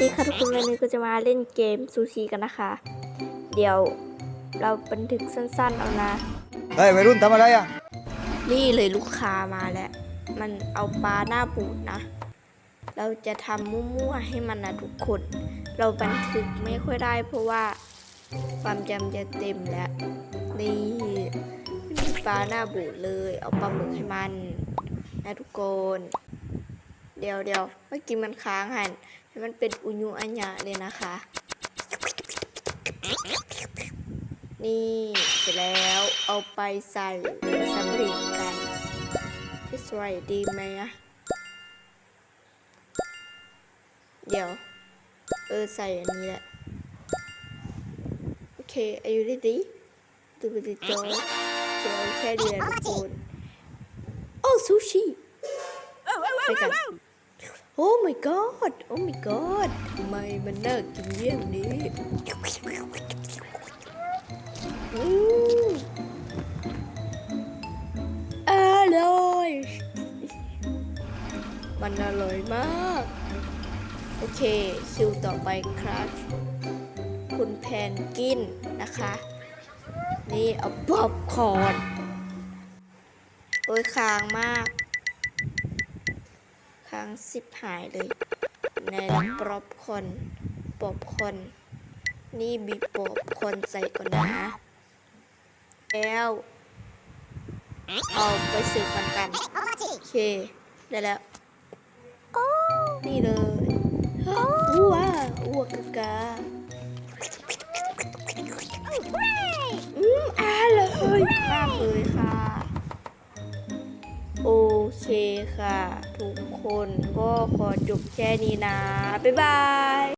วัสดีค่ะทุกคนวันนี้ก็จะมาเล่นเกมซูชิกันนะคะ เดี๋ยวเราบันทึกสั้นๆเอานะ เฮ้ยวัยรุ่นทำอะไรอะ นี่เลยลูกค้ามาแล้ว มันเอาปลาหน้าบูดนะ เราจะทำมั่วๆให้มันนะทุกคน เราบันทึกไม่ค่อยได้เพราะว่า ความจำจะเต็มแล้ว นี่มีปลาหน้าบูดเลย เอาปลาหมึกให้มันนะทุกคน เดี๋ยวเดี๋ยวเมื่อกี้มันค้างหันให้ มันเป็นอุญุอัญญะเลยนะคะ นี่เสร็จแล้วเอาไปใส่สำเร็จกันที่สวยดีไหมอะเดี๋ยว เออ ใส่อันนี้แหละ โอเค are you ready ดูไปดิจอยเดี๋ยวแค่เดียวทุกคนโอ้ซูชิไปกันโอ้ my god โอ้ my god ทำไมมันน่ากินเยี่ยงนี้อืมอร่อย มันอร่อยมาก โอเค คิวต่อไปครับ คุณแพนกินนะคะ นี่เอาป๊อปคอร์นโอ้ยคางมาก ครั้งสิบหายเลย ในรับป๊อปคนป๊อปคน นี่บีป๊อปคนใส่ก่อนนะแล้วเอาไปสืบกันกันโอเค ได้แล้ว นี่เลยว้าวอ้วกกะอืมอร่อยมากเลยค่ะ โอเคค่ะทุก คนก็ขอจบแค่นี้นะ บ๊ายบาย